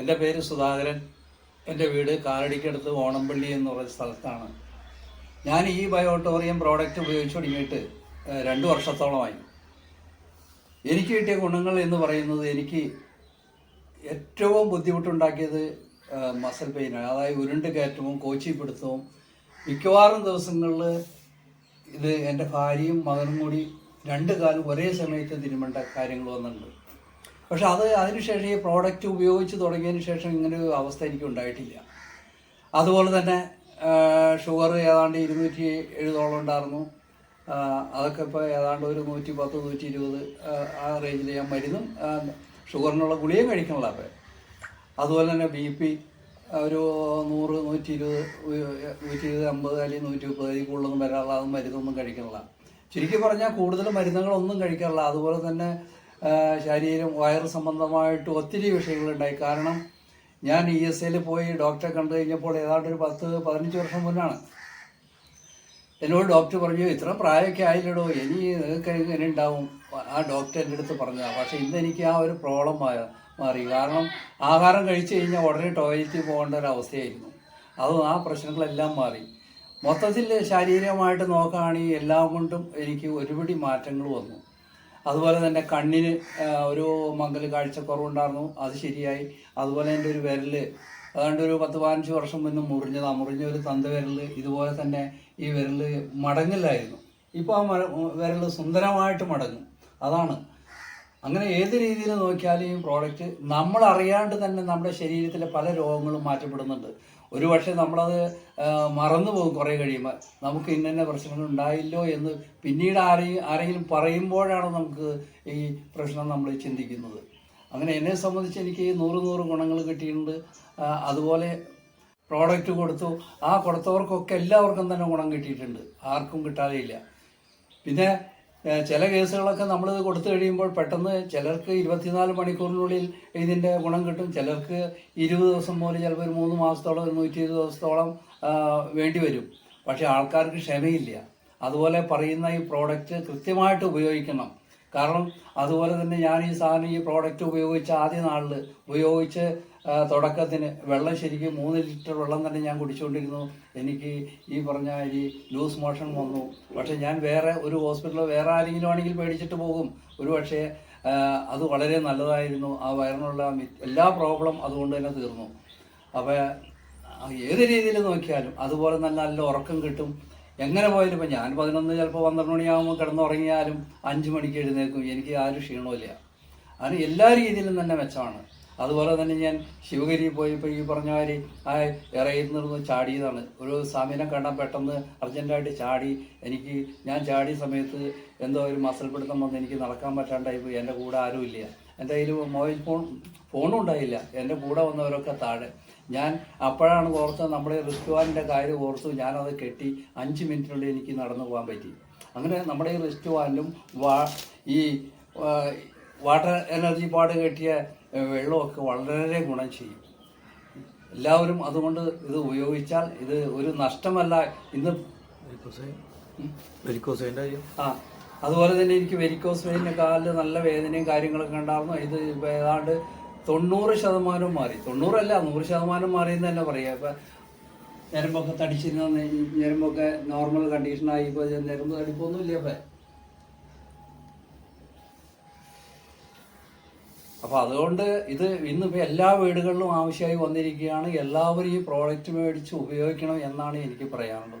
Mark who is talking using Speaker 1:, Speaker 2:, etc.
Speaker 1: എന്റെ പേര് സുധാകരൻ. എന്റെ വീട് കാലടിക്കടുത്ത് ഓണംപള്ളി എന്ന് പറയുന്ന സ്ഥലത്താണ്. ഞാൻ ഈ ബയോട്ടോറിയം പ്രോഡക്റ്റ് ഉപയോഗിച്ച് തുടങ്ങിയിട്ട് രണ്ട് വർഷത്തോളമായി. എനിക്ക് കിട്ടിയ ഗുണങ്ങൾ എന്ന് പറയുന്നത് എനിക്ക് ഏറ്റവും ബുദ്ധിമുട്ടുണ്ടാക്കിയത് മസൽ പെയിനാണ് അതായത് ഉരുണ്ട് കയറ്റവും കോച്ചിപ്പിടുത്തവും. മിക്കവാറും ദിവസങ്ങളിൽ ഇത് എന്റെ ഭാര്യയും മകനും കൂടി രണ്ട് കാലം ഒരേ സമയത്ത് തിരുമേണ്ട കാര്യങ്ങൾ വന്നിട്ടുണ്ട്. പക്ഷെ അത് അതിനുശേഷം ഈ പ്രോഡക്റ്റ് ഉപയോഗിച്ച് തുടങ്ങിയതിന് ശേഷം ഇങ്ങനെ ഒരു അവസ്ഥ എനിക്ക് ഉണ്ടായിട്ടില്ല. അതുപോലെ തന്നെ ഷുഗർ ഏതാണ്ട് ഇരുന്നൂറ്റി എഴുപതോളം ഉണ്ടായിരുന്നു. അതൊക്കെ ഇപ്പോൾ ഏതാണ്ട് ഒരു നൂറ്റി പത്ത് നൂറ്റി ഇരുപത് ആ, റേഞ്ചിൽ ഞാൻ മരുന്നും ഷുഗറിനുള്ള ഗുളിയും കഴിക്കണല്ലോ അപ്പോൾ അതുപോലെ തന്നെ ബി പി ഒരു നൂറ് നൂറ്റി ഇരുപത് നൂറ്റി ഇരുപത് അമ്പത് അല്ലെങ്കിൽ നൂറ്റി മുപ്പത് അതിൽ കൂടുതലൊന്നും വരാനുള്ള അതും മരുന്നൊന്നും കഴിക്കണില്ല ചുരുക്കി പറഞ്ഞാൽ കൂടുതൽ മരുന്നുകളൊന്നും കഴിക്കാറില്ല. അതുപോലെ തന്നെ ശരീരം വയറ് സംബന്ധമായിട്ട് ഒത്തിരി വിഷയങ്ങളുണ്ടായി. കാരണം ഞാൻ ഇ എസ് ഐയിൽ പോയി ഡോക്ടറെ കണ്ടു കഴിഞ്ഞപ്പോൾ ഏതാണ്ട് ഒരു പത്ത് പതിനഞ്ച് വർഷം മുന്നാണ്. എന്നോട് ഡോക്ടർ പറഞ്ഞു ഇത്ര പ്രായമൊക്കെ ആയില്ലടോ ഇനി നിങ്ങൾക്ക് എങ്ങനെ ഉണ്ടാവും. ആ ഡോക്ടർ എന്റെ അടുത്ത് പറഞ്ഞതാണ് പക്ഷേ ഇന്ന് എനിക്ക് ആ ഒരു പ്രോബ്ലം മാറി. കാരണം ആഹാരം കഴിച്ചു കഴിഞ്ഞാൽ ഉടനെ ടോയ്ലറ്റിൽ പോകേണ്ട ഒരു അവസ്ഥയായിരുന്നു. അത് ആ പ്രശ്നങ്ങളെല്ലാം മാറി. മൊത്തത്തിൽ ശാരീരികമായിട്ട് നോക്കുകയാണെങ്കിൽ എല്ലാം കൊണ്ടും എനിക്ക് ഒരുപടി മാറ്റങ്ങൾ വന്നു. അതുപോലെ തന്നെ കണ്ണിന് ഒരു മംഗല കാഴ്ചക്കുറവുണ്ടായിരുന്നു. അത് ശരിയായി. അതുപോലെ എന്റെ ഒരു വിരൽ. അതുകൊണ്ട് ഒരു പത്ത് പതിനഞ്ച് വർഷം മുന്നേ മുറിഞ്ഞതാണ് മുറിഞ്ഞ ഒരു തന്ത വിരൽ ഇതുപോലെ തന്നെ ഈ വിരൽ മടങ്ങില്ലായിരുന്നു ഇപ്പോൾ ആ വിരൽ സുന്ദരമായിട്ട് മടങ്ങും. അതാണ് അങ്ങനെ ഏത് രീതിയിൽ നോക്കിയാലും ഈ പ്രോഡക്റ്റ് നമ്മൾ അറിയാണ്ട് തന്നെ നമ്മുടെ ശരീരത്തിലെ പല രോഗങ്ങളും മാറ്റപ്പെടുന്നുണ്ട്. ഒരു പക്ഷേ നമ്മളത് മറന്നു പോകും കുറേ കഴിയുമ്പോൾ. നമുക്ക് ഇന്ന പ്രശ്നങ്ങൾ ഉണ്ടായില്ലോ എന്ന് പിന്നീട് ആരെയും ആരെങ്കിലും പറയുമ്പോഴാണ് നമുക്ക് ഈ പ്രശ്നം നമ്മൾ ചിന്തിക്കുന്നത്. അങ്ങനെ എന്നെ സംബന്ധിച്ച് എനിക്ക് നൂറ് നൂറ് ഗുണങ്ങൾ കിട്ടിയിട്ടുണ്ട്. അതുപോലെ പ്രോഡക്റ്റ് കൊടുത്തു. ആ കൊടുത്തവർക്കൊക്കെ എല്ലാവർക്കും തന്നെ ഗുണം കിട്ടിയിട്ടുണ്ട്. ആർക്കും കിട്ടാതെയില്ല. പിന്നെ ചില കേസുകളൊക്കെ നമ്മൾ കൊടുത്തു കഴിയുമ്പോൾ പെട്ടെന്ന് ചിലർക്ക് ഇരുപത്തിനാല് മണിക്കൂറിനുള്ളിൽ ഇതിന്റെ ഗുണം കിട്ടും. ചിലർക്ക് ഇരുപത് ദിവസം മുതൽ ചിലപ്പോൾ ഒരു മൂന്ന് മാസത്തോളം ഒരു നൂറ്റി ഇരുപത് ദിവസത്തോളം വേണ്ടി വരും. പക്ഷേ ആൾക്കാർക്ക് ക്ഷമയില്ല. അതുപോലെ പറയുന്ന ഈ പ്രോഡക്റ്റ് കൃത്യമായിട്ട് ഉപയോഗിക്കണം. കാരണം അതുപോലെ തന്നെ ഞാൻ ഈ സാധനം ഈ പ്രോഡക്റ്റ് ഉപയോഗിച്ച ആദ്യ നാളിൽ ഉപയോഗിച്ച് തുടക്കത്തിന് വെള്ളം ശരിക്കും മൂന്ന് ലിറ്റർ വെള്ളം തന്നെ ഞാൻ കുടിച്ചുകൊണ്ടിരുന്നു. എനിക്ക് ഈ പറഞ്ഞ ഈ ലൂസ് മോഷൻ വന്നു. പക്ഷെ ഞാൻ വേറെ ഒരു ഹോസ്പിറ്റലിൽ വേറെ ആരെങ്കിലും ആണെങ്കിൽ പേടിച്ചിട്ട് പോകും. ഒരു പക്ഷേ അത് വളരെ നല്ലതായിരുന്നു. ആ വയറിനുള്ള എല്ലാ പ്രോബ്ലം അതുകൊണ്ട് തന്നെ തീർന്നു. അപ്പോൾ ഏത് രീതിയിൽ നോക്കിയാലും അതുപോലെ തന്നെ നല്ല ഉറക്കം കിട്ടും. എങ്ങനെ പോയാലും ഇപ്പം ഞാൻ പതിനൊന്ന് ചിലപ്പോൾ പന്ത്രണ്ട് മണിയാകുമ്പോൾ കിടന്നുറങ്ങിയാലും അഞ്ച് മണിക്ക് എഴുന്നേൽക്കും. എനിക്ക് ആരും ക്ഷീണമില്ല അതിന് എല്ലാ രീതിയിലും തന്നെ മെച്ചമാണ്. അതുപോലെ തന്നെ ഞാൻ ശിവഗിരി പോയപ്പോൾ ഈ പറഞ്ഞ മാതിരി ആ ഇറയിൽ നിന്ന് ചാടിയതാണ്. ഒരു സ്വാമിനെ കണ്ടാൽ പെട്ടെന്ന് അർജന്റായിട്ട് ചാടി എനിക്ക് ഞാൻ ചാടിയ സമയത്ത് എന്തോ ഒരു മസിൽ പിടുത്തം വന്ന് എനിക്ക് നടക്കാൻ പറ്റാണ്ടായി പോയി. എന്റെ കൂടെ ആരുമില്ല എന്റെ കയ്യിൽ മൊബൈൽ ഫോൺ ഫോണും ഉണ്ടായില്ല. എന്റെ കൂടെ വന്നവരൊക്കെ താഴെ. ഞാൻ അപ്പോഴാണ് ഓർത്തത് നമ്മുടെ റിസ്റ്റുവാനിന്റെ കാര്യം ഓർത്തു. ഞാനത് കെട്ടി അഞ്ച് മിനിറ്റിനുള്ളിൽ എനിക്ക് നടന്നു പോകാൻ പറ്റി. അങ്ങനെ നമ്മുടെ ഈ റിസ്റ്റുവാനിലും വാ ഈ വാട്ടർ എനർജി പാട് കെട്ടിയ വെള്ളമൊക്കെ വളരെ ഗുണം ചെയ്യും. എല്ലാവരും അതുകൊണ്ട് ഇത് ഉപയോഗിച്ചാൽ ഇത് ഒരു നഷ്ടമല്ല ഇന്ന് ആ അതുപോലെ തന്നെ എനിക്ക് വെരിക്കോസ് വെയിന്റെ കാലിൽ നല്ല വേദനയും കാര്യങ്ങളൊക്കെ ഉണ്ടായിരുന്നു. ഇത് ഏതാണ്ട് തൊണ്ണൂറ് ശതമാനവും മാറി. തൊണ്ണൂറല്ല നൂറ് ശതമാനം മാറിയെന്ന് തന്നെ പറയാം. ഇപ്പം ഞരമ്പൊക്കെ തടിച്ചിരുന്ന ഞരമ്പൊക്കെ നോർമൽ കണ്ടീഷനായി ഇപ്പോൾ ഞരമ്പ് തടിപ്പൊന്നുമില്ല ഇപ്പം. അപ്പോൾ അതുകൊണ്ട് ഇത് ഇന്നിപ്പോൾ എല്ലാ വീടുകളിലും ആവശ്യമായി വന്നിരിക്കുകയാണ്. എല്ലാവരും ഈ പ്രോഡക്റ്റ് മേടിച്ച് ഉപയോഗിക്കണം എന്നാണ് എനിക്ക് പറയാനുള്ളത്.